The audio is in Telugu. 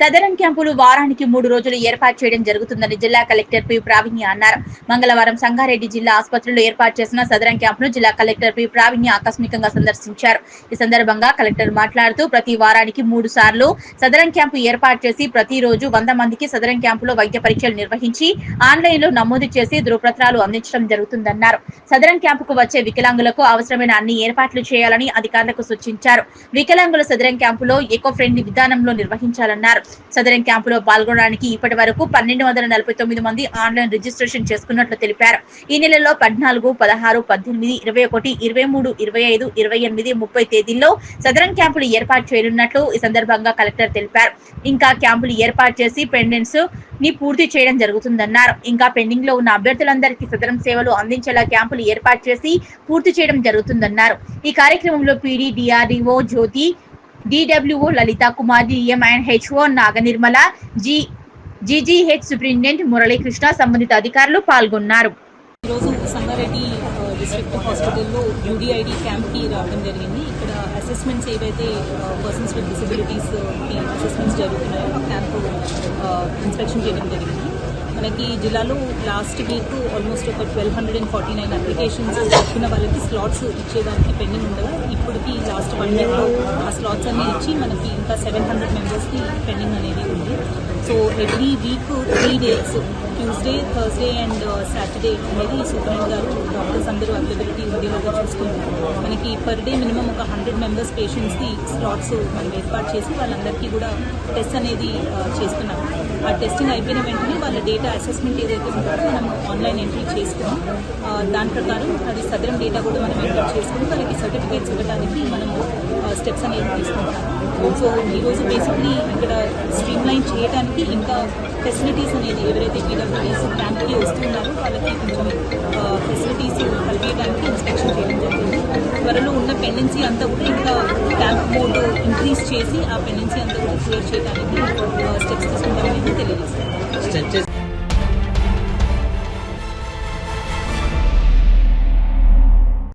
సదరన్ క్యాంపులు వారానికి మూడు రోజులు ఏర్పాటు చేయడం జరుగుతుందని జిల్లా కలెక్టర్ పి ప్రావీణ్య అన్నారు. మంగళవారం సంగారెడ్డి జిల్లా ఆసుపత్రిలో ఏర్పాటు చేసిన సదరం క్యాంపును జిల్లా కలెక్టర్ పి ప్రావీణ్య ఆకస్మికంగా సందర్శించారు. ఈ సందర్భంగా కలెక్టర్ మాట్లాడుతూ ప్రతి వారానికి మూడు సార్లు సదరన్ క్యాంపు ఏర్పాటు చేసి ప్రతిరోజు వంద మందికి సదరన్ క్యాంపులో వైద్య పరీక్షలు నిర్వహించి ఆన్లైన్లో నమోదు చేసి ధృవపత్రాలు అందించడం జరుగుతుందన్నారు. సదరన్ క్యాంపుకు వచ్చే వికలాంగులకు అవసరమైన అన్ని ఏర్పాట్లు చేయాలని అధికారులకు సూచించారు. వికలాంగుల సదరన్ క్యాంపులో ఎకో ఫ్రెండ్లీ విధానంలో నిర్వహించాలన్నారు. సదరన్ క్యాంపులో పాల్గొనడానికి ఇప్పటి వరకు పన్నెండు వందల నలభై తొమ్మిది మంది ఆన్లైన్ రిజిస్ట్రేషన్ చేసుకున్నట్లు తెలిపారు. ఈ నెలలో పద్నాలుగు పదహారు పద్దెనిమిది ఇరవై ఒకటి ఇరవై మూడు ఇరవై ఐదు ఇరవై ఎనిమిది ముప్పై తేదీల్లో సదరన్ క్యాంపులు ఏర్పాటు చేయనున్నట్లు ఈ సందర్భంగా కలెక్టర్ తెలిపారు. ఇంకా క్యాంపులు ఏర్పాటు చేసి పెండెంట్స్ని పూర్తి చేయడం జరుగుతుందన్నారు. ఇంకా పెండింగ్లో ఉన్న అభ్యర్థులందరికీ సదరం సేవలు అందించేలా క్యాంపులు ఏర్పాటు చేసి పూర్తి చేయడం జరుగుతుందన్నారు. ఈ కార్యక్రమంలో PD DRDO Jyothi DWO Lalitha Kumar DM and HO Naga Nirmala ji GGH superintendent Muralikrishna సంబంధిత అధికారులు పాల్గొన్నారు. ఈరోజు సంగారెడ్డి డిస్ట్రిక్ట్ హాస్పిటల్లో యూడిఐడి క్యాంప్కి రావడం జరిగింది. ఇక్కడ అసెస్మెంట్స్ ఏవైతే పర్సన్స్ విత్ డిసబిలిటీస్ అసెస్మెంట్స్ జరుగుతున్నాయో క్యాంప్ ఇన్స్పెక్షన్ చేయడం జరిగింది. మనకి జిల్లాలో లాస్ట్ వీక్ ఆల్మోస్ట్ ఒక twelve hundred and forty nine applications వచ్చిన వాళ్ళకి స్లాట్స్ ఇచ్చేదానికి పెండింగ్ ఉండగా ఇప్పటికి లాస్ట్ వన్ వీక్లో ఆ స్లాట్స్ అన్ని ఇచ్చి మనకి ఇంకా సెవెన్ హండ్రెడ్ మెంబర్స్కి పెండింగ్ అనేది ఉంది. So every week three days Tuesday Thursday and Saturday అనేది సూపరింటెండెంట్ గారు డాక్టర్స్ అందరూ అవైలబిలిటీ ఉండేలాగా చూసుకుంటారు. మనకి పర్ డే మినిమం ఒక హండ్రెడ్ మెంబర్స్ పేషెంట్స్కి స్లాట్స్ మనం ఏర్పాటు చేసి వాళ్ళందరికీ కూడా టెస్ట్ అనేది uh, ఆ, చేస్తున్నాం ఆ టెస్టింగ్ అయిపోయిన వెంటనే వాళ్ళ డేటా అసెస్మెంట్ ఏదైతే ఉంటుందో మనం ఆన్లైన్ ఎంట్రీ చేసుకున్నాం. దాని ప్రకారం అది సదరం డేటా కూడా మనం ఎంట్రీ చేసుకుని వాళ్ళకి సర్టిఫికేట్స్ ఇవ్వడానికి మనం స్టెప్స్ అనేవి తీసుకుంటాం సో ఈరోజు బేసిక్లీ ఇక్కడ స్ట్రీమ్ లైన్ చేయడానికి ఇంకా ఫెసిలిటీస్ అనేది ఎవరైతే పీడబ్ల్యూడీస్ క్యాంప్కి వస్తున్నారో వాళ్ళకి కొంచెం ఫెసిలిటీస్ కల్పించడానికి ఇన్స్పెక్షన్ చేయడం జరిగింది. త్వరలో ఉన్న పెండెన్సీ అంతా కూడా ఇంకా క్యాంప్ మోడ్ ఇంక్రీజ్ చేసి ఆ పెండెన్సీ అంతా కూడా క్లియర్ చేయడానికి స్టెప్స్ दिलेली